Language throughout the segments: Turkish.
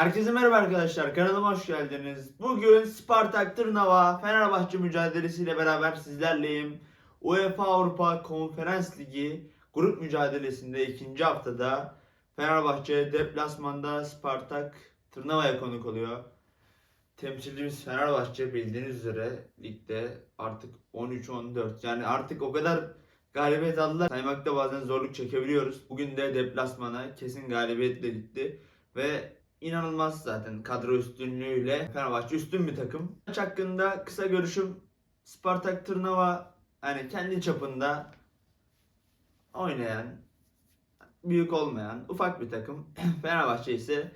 Herkese merhaba arkadaşlar. Kanalıma hoş geldiniz. Bugün Spartak Tırnava Fenerbahçe mücadelesiyle beraber sizlerleyim. UEFA Avrupa Konferans Ligi grup mücadelesinde ikinci haftada Fenerbahçe deplasmanda Spartak Tırnava'ya konuk oluyor. Temsilcimiz Fenerbahçe bildiğiniz üzere ligde artık 13-14 yani artık o kadar galibiyet aldılar. Saymakta bazen zorluk çekebiliyoruz. Bugün de deplasmana kesin galibiyetle gitti ve inanılmaz zaten kadro üstünlüğüyle Fenerbahçe üstün bir takım. Maç hakkında kısa görüşüm Spartak Tırnava yani kendi çapında oynayan, büyük olmayan ufak bir takım. Fenerbahçe ise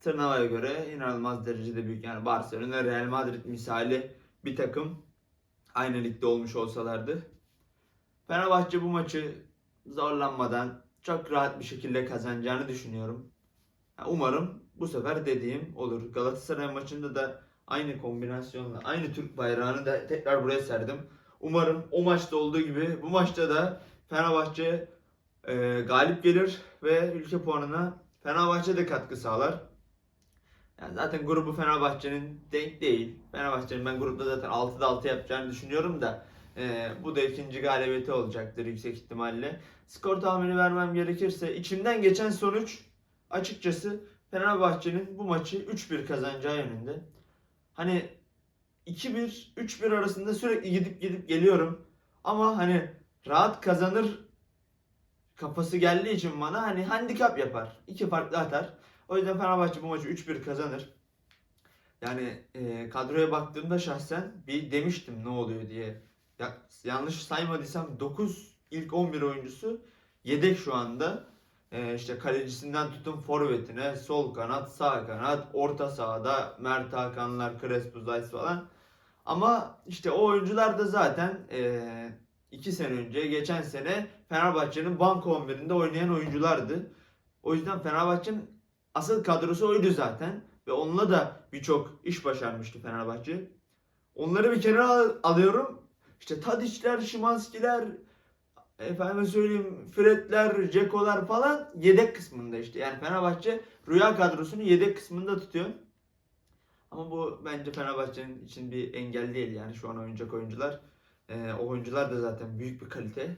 Tırnava'ya göre inanılmaz derecede büyük. Yani Barcelona, Real Madrid misali bir takım. Aynı ligde olmuş olsalardı. Fenerbahçe bu maçı zorlanmadan çok rahat bir şekilde kazanacağını düşünüyorum. Umarım bu sefer dediğim olur. Galatasaray maçında da aynı kombinasyonla, aynı Türk bayrağını da tekrar buraya serdim. Umarım o maçta olduğu gibi bu maçta da Fenerbahçe e, galip gelir ve ülke puanına Fenerbahçe de katkı sağlar. Yani zaten grubu Fenerbahçe'nin denk değil. Fenerbahçe'nin ben grupta zaten 6'da 6 yapacağını düşünüyorum da e, bu da ikinci galibiyeti olacaktır yüksek ihtimalle. Skor tahmini vermem gerekirse içimden geçen sonuç açıkçası Fenerbahçe'nin bu maçı 3-1 kazanacağı yönünde. Hani 2-1, 3-1 arasında sürekli gidip gidip geliyorum. Ama hani rahat kazanır kafası geldiği için bana hani handikap yapar. İki farklı atar. O yüzden Fenerbahçe bu maçı 3-1 kazanır. Yani e, kadroya baktığımda şahsen bir demiştim ne oluyor diye. Ya, yanlış saymadıysam 9 ilk 11 oyuncusu yedek şu anda. E, işte kalecisinden tutun forvetine, sol kanat, sağ kanat, orta sahada Mert Hakanlar, Crespo, Zayt falan. Ama işte o oyuncular da zaten 2 sene önce, geçen sene Fenerbahçe'nin banko 11'inde oynayan oyunculardı. O yüzden Fenerbahçe'nin asıl kadrosu oydu zaten. Ve onunla da birçok iş başarmıştı Fenerbahçe. Onları bir kenara al- alıyorum. İşte Tadiçler, Şimanskiler, efendim söyleyeyim Fredler, Cekolar falan yedek kısmında işte. Yani Fenerbahçe rüya kadrosunu yedek kısmında tutuyor. Ama bu bence Fenerbahçe'nin için bir engel değil yani şu an oynayacak oyuncular. Ee, o oyuncular da zaten büyük bir kalite.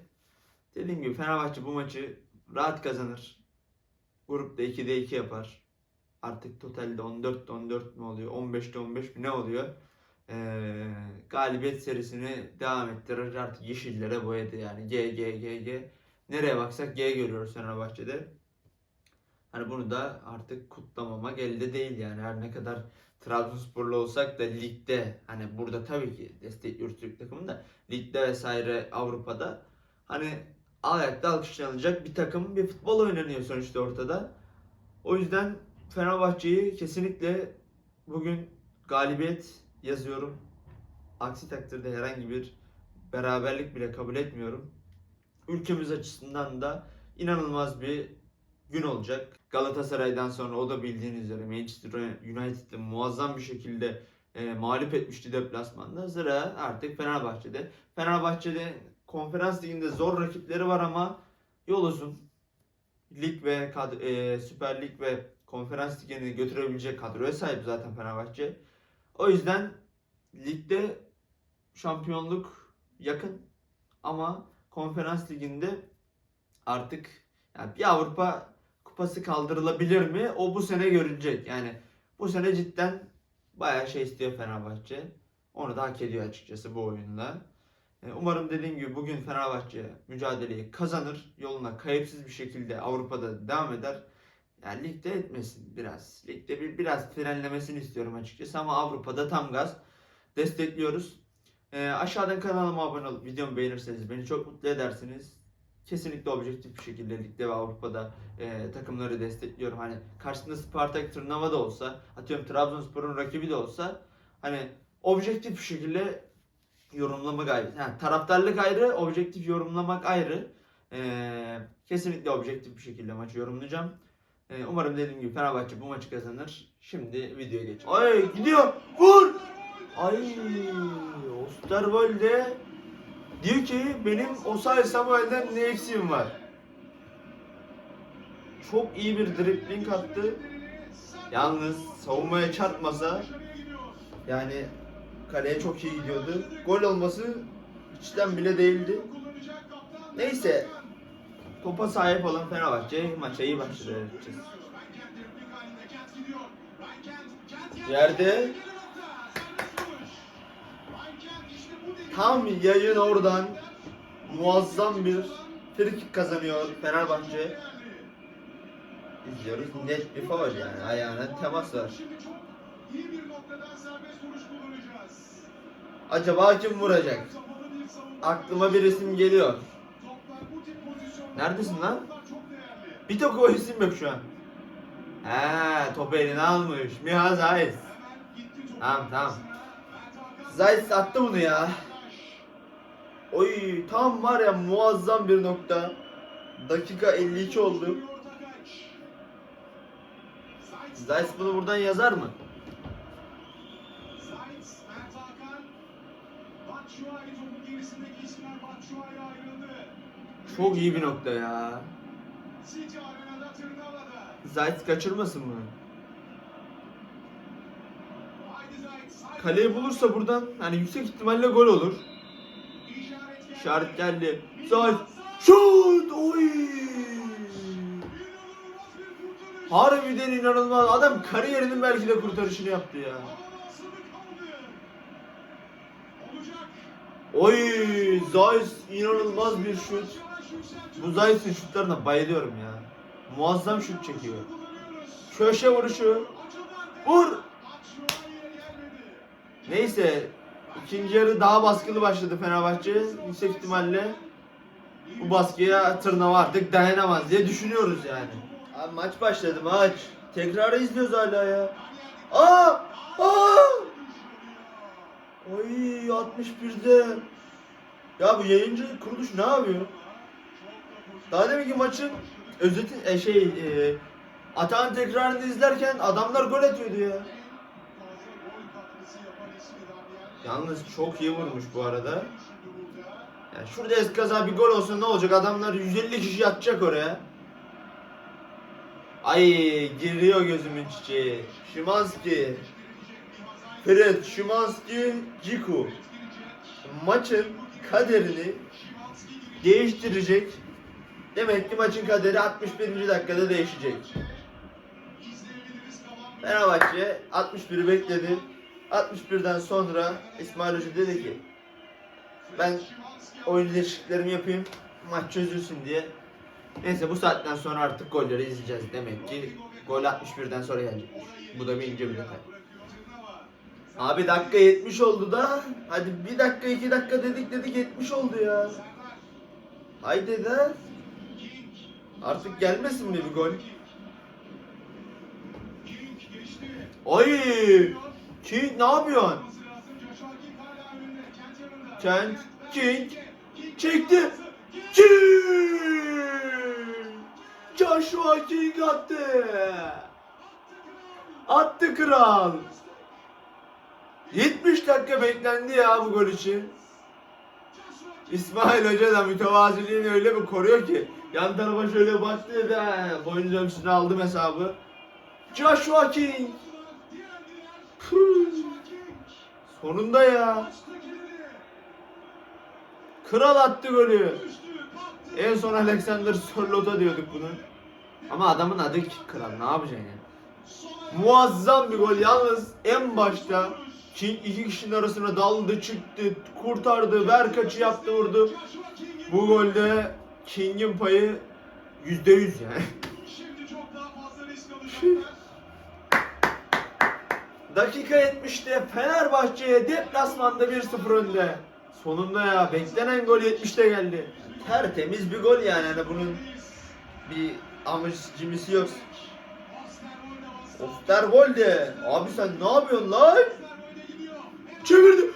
Dediğim gibi Fenerbahçe bu maçı rahat kazanır. Grupta 2'de 2 yapar. Artık totalde 14'te 14 mi oluyor? 15'te 15 mi ne oluyor? Ee, galibiyet serisini devam ettirir. Artık yeşillere boyadı yani. G, G, G, G. Nereye baksak G görüyoruz Fenerbahçe'de. Hani bunu da artık kutlamamak elde değil yani. Her ne kadar Trabzonsporlu olsak da ligde hani burada tabii ki destekliyoruz Türk takımını da ligde vesaire Avrupa'da hani ayakta alkışlanacak bir takım bir futbol oynanıyor sonuçta ortada. O yüzden Fenerbahçe'yi kesinlikle bugün galibiyet yazıyorum. Aksi takdirde herhangi bir beraberlik bile kabul etmiyorum. Ülkemiz açısından da inanılmaz bir gün olacak. Galatasaray'dan sonra o da bildiğiniz üzere Manchester United'ı muazzam bir şekilde e, mağlup etmişti deplasmanda. Sıra artık Fenerbahçe'de. Fenerbahçe'de konferans liginde zor rakipleri var ama yol uzun. Lig ve kad- e, Süper Lig ve konferans ligini götürebilecek kadroya sahip zaten Fenerbahçe. O yüzden ligde şampiyonluk yakın ama konferans liginde artık yani bir Avrupa kupası kaldırılabilir mi? O bu sene görülecek. Yani bu sene cidden bayağı şey istiyor Fenerbahçe. Onu da hak ediyor açıkçası bu oyunda. E, Umarım dediğim gibi bugün Fenerbahçe mücadeleyi kazanır. Yoluna kayıpsız bir şekilde Avrupa'da devam eder. Yani ligde etmesin biraz. Ligde bir biraz frenlemesini istiyorum açıkçası ama Avrupa'da tam gaz destekliyoruz. E, aşağıdan kanalıma abone olup videomu beğenirseniz beni çok mutlu edersiniz. Kesinlikle objektif bir şekilde ligde ve Avrupa'da e, takımları destekliyorum. Hani karşısında Spartak Tırnava da olsa, atıyorum Trabzonspor'un rakibi de olsa hani objektif bir şekilde yorumlamak ayrı. Yani taraftarlık ayrı, objektif yorumlamak ayrı. E, kesinlikle objektif bir şekilde maçı yorumlayacağım. E, umarım dediğim gibi Fenerbahçe bu maçı kazanır. Şimdi videoya geçelim. Ay gidiyor. Vur! Ay Osterwolde diyor ki benim Osay Samuel'den ne eksiğim var? Çok iyi bir dribbling attı. Yalnız savunmaya çarpmasa yani kaleye çok iyi gidiyordu. Gol olması içten bile değildi. Neyse topa sahip olan Fenerbahçe maça iyi başladı. Yerde tam yayın oradan muazzam bir frikik kazanıyor Fenerbahçe. İzliyoruz net bir faul yani ayağına temas var. Acaba kim vuracak? Aklıma bir isim geliyor. Neredesin lan? Bir tek o yok şu an. He, topu eline almış. Miha Zayis. Tamam tamam. Zayis attı bunu ya. Oy tam var ya muazzam bir nokta. Dakika 52 oldu. Zayis bunu buradan yazar mı? Çok iyi bir nokta ya. Zayt kaçırmasın mı? Kaleyi bulursa buradan hani yüksek ihtimalle gol olur. İşaret geldi. Zayt şut! Oy! Harbiden inanılmaz. Adam kariyerinin belki de kurtarışını yaptı ya. Oy! Zayt inanılmaz bir şut. Bu Zayt'in şutlarına bayılıyorum ya. Muazzam şut çekiyor. Köşe vuruşu. Vur! Neyse. ikinci yarı daha baskılı başladı Fenerbahçe. Yüksek ihtimalle bu baskıya tırnava artık dayanamaz diye düşünüyoruz yani. Abi maç başladı maç. Tekrarı izliyoruz hala ya. Aa! Aa! Oy 61'de. Ya bu yayıncı kuruluş ne yapıyor? Daha deminki maçın özeti e, şey e, Atan tekrarını izlerken adamlar gol atıyordu ya. Yalnız çok iyi vurmuş bu arada. Yani şurada eskaza bir gol olsa ne olacak? Adamlar 150 kişi yatacak oraya. Ay giriyor gözümün çiçeği. Şimanski. Fred, Şimanski, Ciku. Maçın kaderini değiştirecek. Demek ki maçın kaderi 61. dakikada değişecek. Fenerbahçe 61'i bekledi. 61'den sonra İsmail Hoca dedi ki ben oyun değişikliklerimi yapayım maç çözülsün diye. Neyse bu saatten sonra artık golleri izleyeceğiz. Demek ki gol 61'den sonra gelecek. Bu da bir ince bir detay. Abi dakika 70 oldu da. Hadi bir dakika iki dakika dedik dedik 70 oldu ya. Haydi de. Artık gelmesin mi bir gol? Oy! King ne yapıyorsun? Kent, King, çekti. King! Joshua King attı. Attı kral. 70 dakika beklendi ya bu gol için. İsmail Hoca da mütevaziliğini öyle bir koruyor ki yan tarafa şöyle baktı dedi he, boyunun ölçüsünü aldım hesabı. Joshua King. Sonunda ya. Kral attı golü. En son Alexander Sörlot'a diyorduk bunu. Ama adamın adı kral ne yapacaksın ya? Muazzam bir gol yalnız en başta King iki kişinin arasına daldı çıktı kurtardı ver kaçı yaptı vurdu. Bu golde King'in payı yüzde yüz yani. Dakika 70'te Fenerbahçe'ye deplasmanda 1-0 önde. Sonunda ya beklenen gol 70'te geldi. Tertemiz bir gol yani hani bunun bir amış cimisi yok. Osterwolde. Abi sen ne yapıyorsun lan? Çevirdi.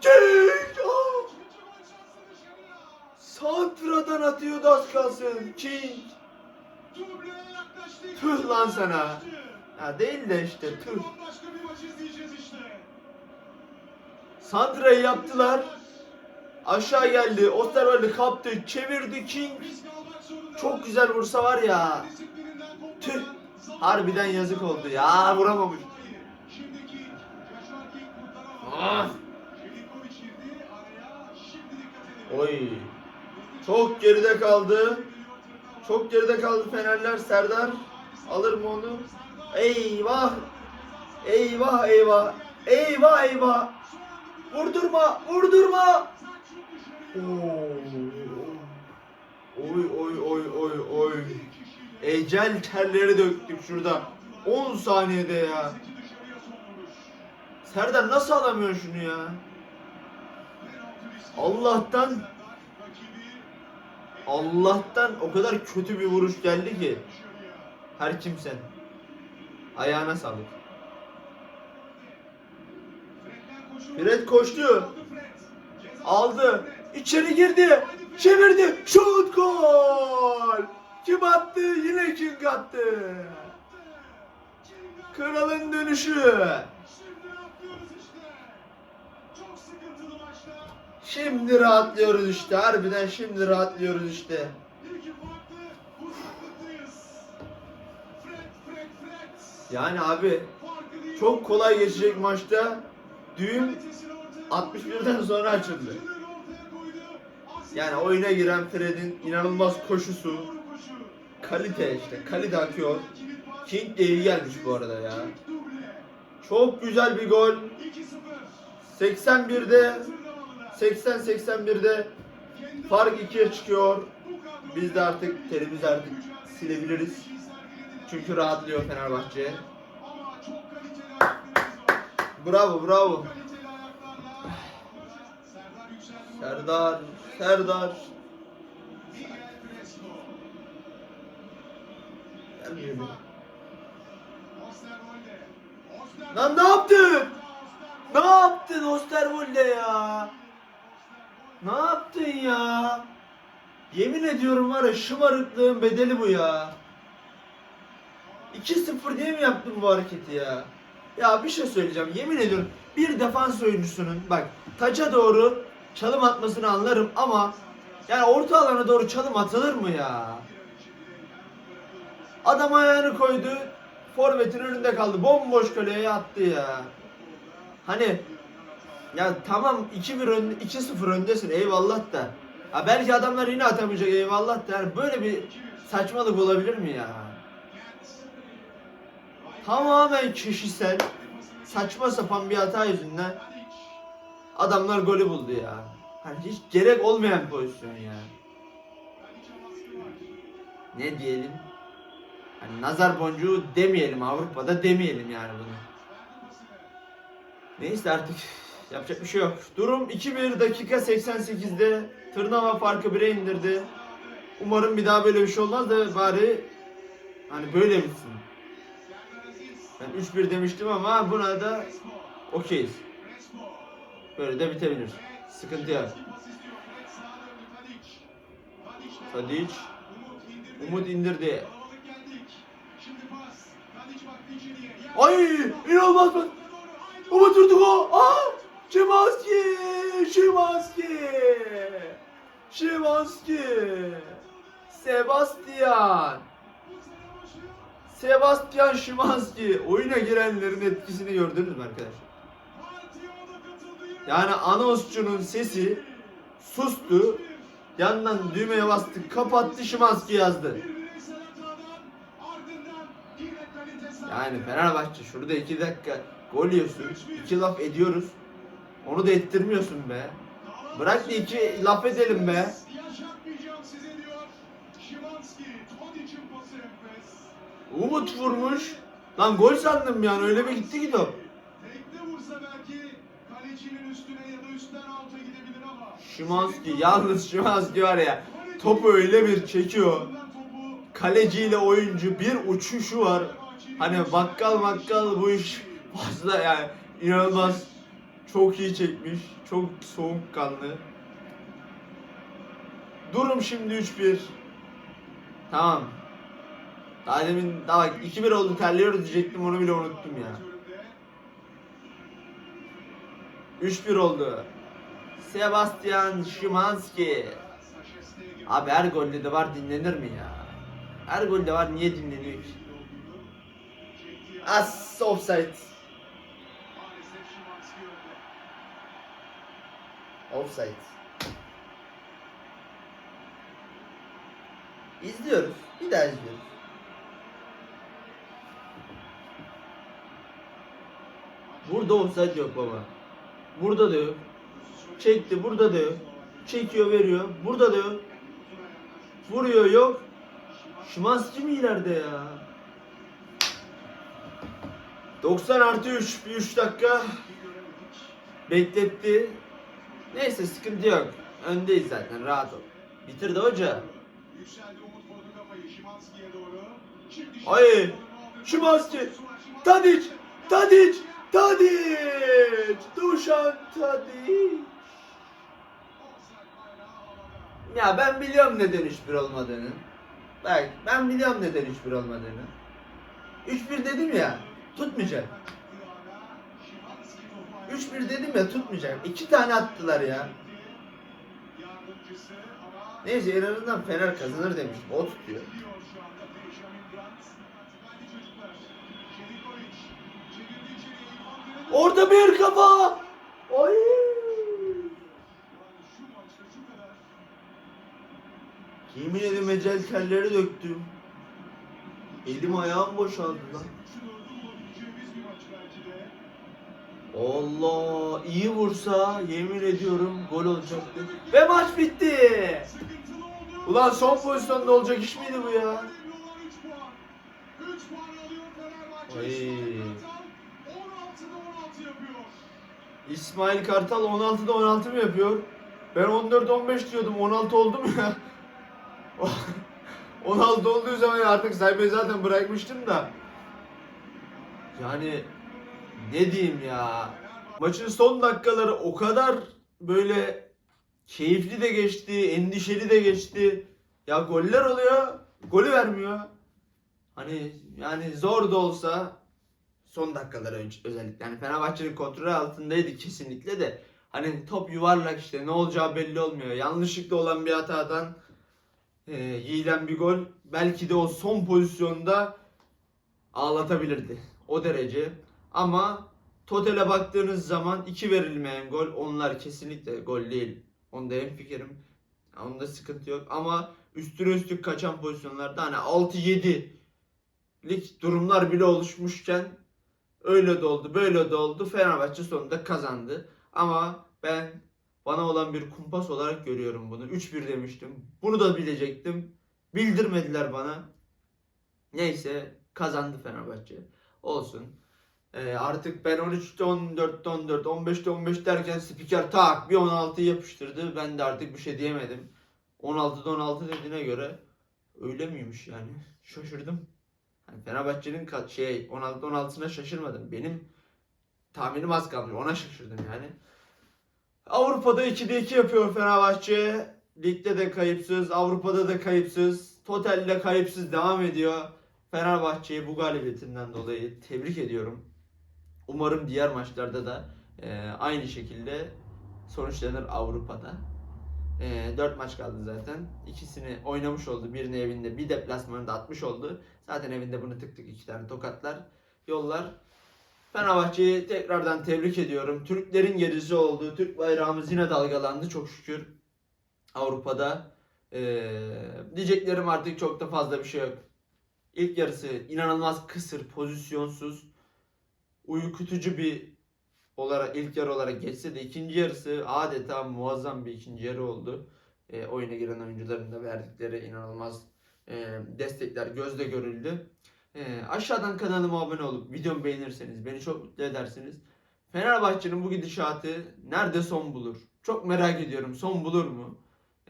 King! Aa! Santra'dan atıyordu az kalsın. King. Tüh lan sana. Ya değil de işte tüh. Santra'yı yaptılar. Aşağı geldi. Osterwolde kaptı. Çevirdi King. Çok güzel vursa var ya. Tüh. Harbiden yazık oldu ya vuramamış. Ah. Oy. Çok geride kaldı. Çok geride kaldı Fenerler. Serdar alır mı onu? Eyvah. Eyvah eyvah. Eyvah eyvah. Vurdurma, vurdurma. Oo. Oy oy oy oy oy. Ecel terleri döktük şurada. 10 saniyede ya. Serdar nasıl alamıyor şunu ya? Allah'tan Allah'tan o kadar kötü bir vuruş geldi ki. Her kimsen. Ayağına sağlık. Fred koştu. Aldı. İçeri girdi. Çevirdi. Şut gol. Kim attı? Yine King attı. Kralın dönüşü. Şimdi rahatlıyoruz işte. Harbiden şimdi rahatlıyoruz işte. Yani abi çok kolay geçecek maçta. Düğüm Kalitesini ortaya 61'den sonra açıldı. Yani oyuna giren Fred'in inanılmaz koşusu. Kalite işte. Kalite akıyor. King de iyi gelmiş bu arada ya. Çok güzel bir gol. 2-0. 81'de Tırnavalı'da. 80-81'de Kendi fark 2'ye çıkıyor. Biz de artık terimizi artık silebiliriz. Çünkü rahatlıyor Fenerbahçe. Bravo bravo. Serdar. Serdar. Lan ne yaptın? Ne yaptın Osterwolde ya? Ne yaptın ya? Yemin ediyorum var ya şımarıklığın bedeli bu ya. 2-0 diye mi yaptın bu hareketi ya? Ya bir şey söyleyeceğim yemin ediyorum bir defans oyuncusunun bak taca doğru çalım atmasını anlarım ama yani orta alana doğru çalım atılır mı ya? Adam ayağını koydu forvetin önünde kaldı bomboş kaleye attı ya. Hani ya tamam 2-1 ön, 2-0 öndesin eyvallah da. Ha belki adamlar yine atamayacak eyvallah da yani böyle bir saçmalık olabilir mi ya? Tamamen kişisel saçma sapan bir hata yüzünden adamlar golü buldu ya. Hani hiç gerek olmayan pozisyon ya. Ne diyelim? Hani nazar boncuğu demeyelim Avrupa'da demeyelim yani bunu. Neyse artık yapacak bir şey yok. Durum 2-1 dakika 88'de Tırnava farkı 1'e indirdi. Umarım bir daha böyle bir şey olmaz da bari hani böyle bitsin. Ben 3-1 demiştim ama buna da okeyiz. Böyle de bitebilir. Sıkıntı yok. Tadic, Umut indirdi. Ay inanılmaz bak. Umut vurdu gol. Aa! Şimanski! Şimanski! Şimanski! Sebastian! Sebastian Şimanski! Oyuna girenlerin etkisini gördünüz mü arkadaşlar? Yani anonsçunun sesi sustu. Yandan düğmeye bastı, kapattı Şimanski yazdı. Yani Fenerbahçe şurada iki dakika gol yiyorsun. iki laf ediyoruz. Onu da ettirmiyorsun be. Bırak da iki laf edelim be. Umut vurmuş. Lan gol sandım yani öyle bir gitti ki top. Tekte vursa belki kalecinin üstüne ya da üstten alta gidebilir ama. Şimanski yalnız Şimanski var ya topu öyle bir çekiyor. Kaleciyle oyuncu bir uçuşu var. Hani bakkal bakkal bu iş fazla yani inanılmaz. Çok iyi çekmiş. Çok soğukkanlı. Durum şimdi 3-1. Tamam. Daha demin daha bak 2-1 oldu terliyoruz diyecektim onu bile unuttum ya. önünde. 3-1 oldu. Sebastian Szymanski. Abi her golde de var dinlenir mi ya? Her golde var niye dinleniyor ki? As offside. Maalesef Şimanski önde. Offside. İzliyoruz. Bir daha izliyoruz. Burada offside yok baba. Burada da. Çekti burada da. Çekiyor veriyor. Burada da. Vuruyor yok. Şimanski mi ileride ya? 90 artı 3. Bir 3 dakika bekletti. Neyse sıkıntı yok. Öndeyiz zaten rahat ol. Bitirdi hoca. Ay! Şimanski! Tadic! Tadic! Tadic! Dušan Tadic! Ya ben biliyorum neden 3-1 olmadığını. Bak ben biliyorum neden 3-1 olmadığını. 3-1 dedim ya tutmayacak. 3-1 dedim ya tutmayacak. İki tane attılar ya. Neyse en azından Fener kazanır demiş. O tutuyor. Orada bir kafa! Kadar Yemin ederim ecel telleri döktüm. Elim ayağım boşaldı lan. Allah iyi vursa yemin ediyorum gol olacaktı. Ve maç bitti. Ulan son pozisyonda olacak iş miydi bu ya? Önemli olan 3 puan. 3 puan alıyor Fenerbahçe. Ay. İsmail Kartal 16'da 16 yapıyor. İsmail Kartal 16'da 16 mı yapıyor? Ben 14-15 diyordum 16 oldu mu ya? 16 olduğu zaman artık saymayı zaten bırakmıştım da. Yani ne diyeyim ya. Maçın son dakikaları o kadar böyle keyifli de geçti, endişeli de geçti. Ya goller oluyor, golü vermiyor. Hani yani zor da olsa son dakikalar önce özellikle. Yani Fenerbahçe'nin kontrolü altındaydı kesinlikle de. Hani top yuvarlak işte ne olacağı belli olmuyor. Yanlışlıkla olan bir hatadan e, yiyilen bir gol belki de o son pozisyonda ağlatabilirdi. O derece. Ama totale baktığınız zaman iki verilmeyen gol onlar kesinlikle gol değil. Onda en fikrim. Onda sıkıntı yok ama üstüne üstlük kaçan pozisyonlarda hani 6-7 lig durumlar bile oluşmuşken öyle de oldu böyle de oldu Fenerbahçe sonunda kazandı. Ama ben bana olan bir kumpas olarak görüyorum bunu. 3-1 demiştim. Bunu da bilecektim. Bildirmediler bana. Neyse kazandı Fenerbahçe. Olsun. Ee, artık ben 13'te 14'te 14, 15'te 15 derken spiker tak bir 16'yı yapıştırdı. Ben de artık bir şey diyemedim. 16'da 16 dediğine göre öyle miymiş yani? Şaşırdım. Hani Fenerbahçe'nin şey 16'da 16'sına şaşırmadım. Benim tahminim az kalmış. Ona şaşırdım yani. Avrupa'da 2'de 2 yapıyor Fenerbahçe. Ligde de kayıpsız, Avrupa'da da kayıpsız. Totalde kayıpsız devam ediyor. Fenerbahçe'yi bu galibiyetinden dolayı tebrik ediyorum. Umarım diğer maçlarda da e, aynı şekilde sonuçlanır Avrupa'da. E, 4 maç kaldı zaten. İkisini oynamış oldu. Birini evinde, bir deplasmanında atmış oldu. Zaten evinde bunu tık tık iki tane tokatlar, yollar. Fenerbahçe'yi tekrardan tebrik ediyorum. Türklerin gerisi oldu. Türk bayrağımız yine dalgalandı çok şükür. Avrupa'da. Ee, diyeceklerim artık çok da fazla bir şey yok. İlk yarısı inanılmaz kısır, pozisyonsuz, uykutucu bir olarak ilk yarı olarak geçse de ikinci yarısı adeta muazzam bir ikinci yarı oldu. Ee, oyuna giren oyuncuların da verdikleri inanılmaz e, destekler gözle görüldü. Ee, aşağıdan kanalıma abone olup videomu beğenirseniz beni çok mutlu edersiniz. Fenerbahçe'nin bu gidişatı nerede son bulur? Çok merak ediyorum. Son bulur mu?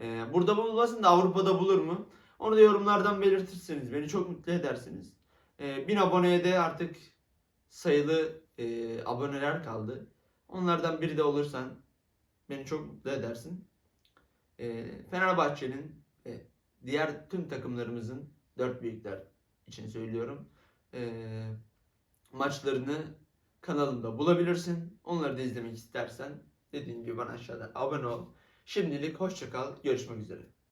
Ee, burada bulmasın da Avrupa'da bulur mu? Onu da yorumlardan belirtirseniz beni çok mutlu edersiniz. Ee, 1000 aboneye de artık sayılı e, aboneler kaldı. Onlardan biri de olursan beni çok mutlu edersin. Ee, Fenerbahçe'nin ve diğer tüm takımlarımızın dört büyükler için söylüyorum. Ee, maçlarını kanalımda bulabilirsin. Onları da izlemek istersen dediğim gibi bana aşağıdan abone ol. Şimdilik hoşça kal. Görüşmek üzere.